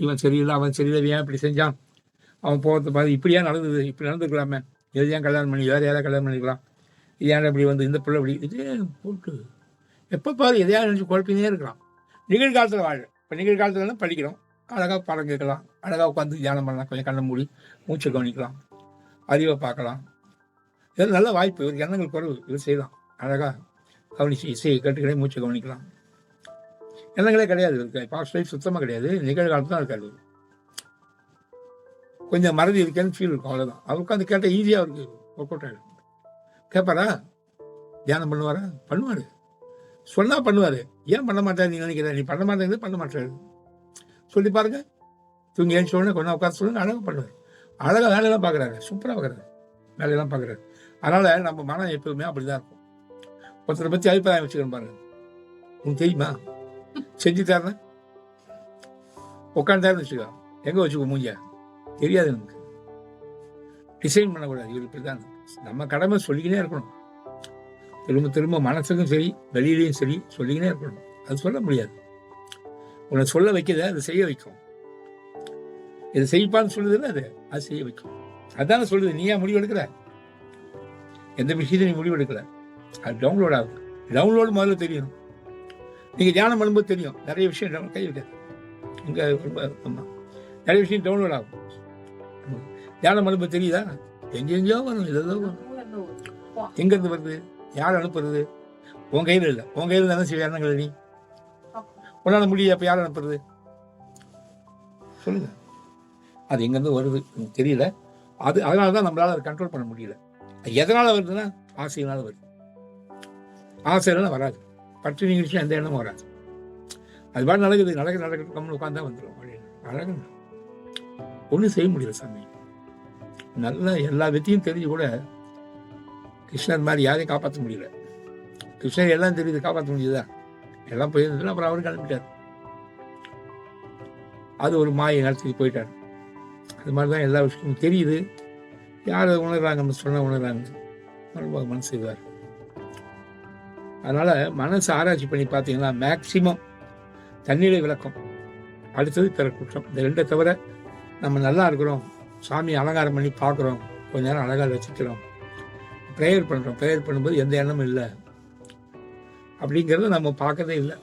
இவன் சரியில்லை அவன் சரியில்லை ஏன் இப்படி செஞ்சான்? அவன் போகிறது பார்த்து இப்படியா நடந்தது? இப்படி நடந்துக்கலாமே எது ஏன் கல்யாணம் பண்ணி வேறு யாராவது கல்யாணம் பண்ணிக்கலாம். ஏன் இப்படி வந்து இந்த பிள்ளை இப்படி இதே போட்டு? எப்போ பாரு எதையாவது நினச்சி குழப்பினே இருக்கலாம் நிகழ்காலத்தில் வாழ். இப்போ நிகழ்காலத்துலலாம் படிக்கிறோம். அழகாக பாடம் கேட்கலாம். அழகாக உட்காந்து தியானம் பண்ணலாம். கொஞ்சம் கண்ணை மூடி மூச்சை கவனிக்கலாம். அறிவை பார்க்கலாம். இது நல்ல வாய்ப்பு. இவருக்கு எண்ணங்கள் குறைவு. இது செய்யலாம். அழகாக கவனிச்சு இசையை கேட்டுக்கிட்டே மூச்சை கவனிக்கலாம். எண்ணங்களே கிடையாது. பாஸ்ட் லைஃப் சுத்தமாக கிடையாது. நிகழ்காலத்து தான் இருக்காது கொஞ்சம் மறதி இருக்கேன்னு ஃபீல் இருக்கும். அவ்வளோதான் அவர் உட்காந்து கேட்டால் ஈஸியாக இருக்கு ஒர்க் அவுட் ஆகிடும் கேட்பாரா தியானம் பண்ணுவாரா? பண்ணுவார். சொன்னால் பண்ணுவார். ஏன் பண்ண மாட்டார் நீ நினைக்கிற? நீ பண்ண மாட்டேங்குது பண்ண மாட்டாரு சொல்லி பாருங்க. தூங்கி ஏன் உடனே கொஞ்சம் உட்காந்து சொல்லுங்க அழகாக பண்ணுவார். அழகாக வேலையெல்லாம் பார்க்குறாரு சூப்பராக பார்க்குறாரு வேலையெல்லாம் பார்க்குறாரு அதனால் நம்ம மனம் எப்பவுமே அப்படி தான் இருக்கும். ஒருத்தரை பற்றி அபிப்பிராயம் வச்சுக்கணும் பாருங்க. உங்களுக்கு தெரியுமா? செஞ்சு தரேன் உட்காந்தாருன்னு வச்சுக்கோ எங்கே வச்சுக்கோ மூஞ்ச தெரியாது எனக்கு டிசைன் பண்ணக்கூடாது இவர் இப்படி தான் நம்ம கடமை சொல்லிக்கினே இருக்கணும் திரும்ப திரும்ப மனசுக்கும் சரி வெளியிலையும் சரி சொல்லிக்கினே இருக்கணும் அது சொல்ல முடியாது உன்னை சொல்ல வைக்கிறத அதை செய்ய வைக்கும் இது செய்ப்பான்னு சொல்லுதுல்ல அது அது செய்ய வைக்கும் அதானே சொல்லுது நீ ஏன் முடிவு எடுக்கிற எந்த விஷயத்தையும் நீ முடிவு எடுக்கல அது டவுன்லோட் ஆகும் டவுன்லோடு முதல்ல தெரியணும் நீங்கள் தியானம் பண்ணும்போது தெரியும். நிறைய விஷயம் கை வைக்காது இங்கே ஆமாம் நிறைய விஷயம் டவுன்லோட் ஆகும். தியானம் பண்ணும்போது தெரியுதா? எங்கெங்கேயோ வரும் ஏதோ வரும். எங்கேருந்து வருது? யார் அனுப்புறது? உன் கையில் இல்லை. உன் கையில் தானே செய்ய எண்ணங்கள் நீ. உன்னால் முடியல அப்போ யார் அனுப்புறது? சொல்லுங்க. அது எங்கேருந்து வருது? தெரியல. அது அதனால தான் நம்மளால் அதை கண்ட்ரோல் பண்ண முடியல. எதனால் வருதுன்னா ஆசையினால் வருது. ஆசையிலாம் வராது. பட்டு நிகழ்ச்சி எந்த எண்ணமும் வராது. அது பாட்டு நடக்குது நடக்க நடக்கிறது கம்மி உட்காந்தா வந்துடும் அழகு ஒன்றும் செய்ய முடியல சாமி. நல்ல எல்லா வித்தையும் தெரிஞ்சு கூட கிருஷ்ணர் மாதிரி யாரையும் காப்பாற்ற முடியல. கிருஷ்ணர் எல்லாம் தெரியுது காப்பாற்ற முடியுதா? எல்லாம் போயிருந்ததுல அப்புறம் அவரும் கிளம்பிட்டார். அது ஒரு மாயை நடத்திட்டு போயிட்டார். அது மாதிரி தான் எல்லா விஷயமும் தெரியுது. யார் உணர்றாங்கன்னு சொன்ன உணர்றாங்க. ரொம்ப மனசு செய்வார். அதனால் மனசு ஆராய்ச்சி பண்ணி பார்த்தீங்கன்னா மேக்சிமம் தண்ணீரை விளக்கம். அடுத்தது பிற குற்றம் இந்த ரெண்டை தவிர நம்ம நல்லா இருக்கிறோம். சாமி அலங்காரம் பண்ணி பார்க்குறோம். கொஞ்ச நேரம் அழகாக வச்சுக்கிறோம் ப்ரேயர் பண்ணுறோம் ப்ரேயர் பண்ணும்போது எந்த எண்ணமும் இல்லை. அப்படிங்கிறத நம்ம பார்க்கறதே இல்லை.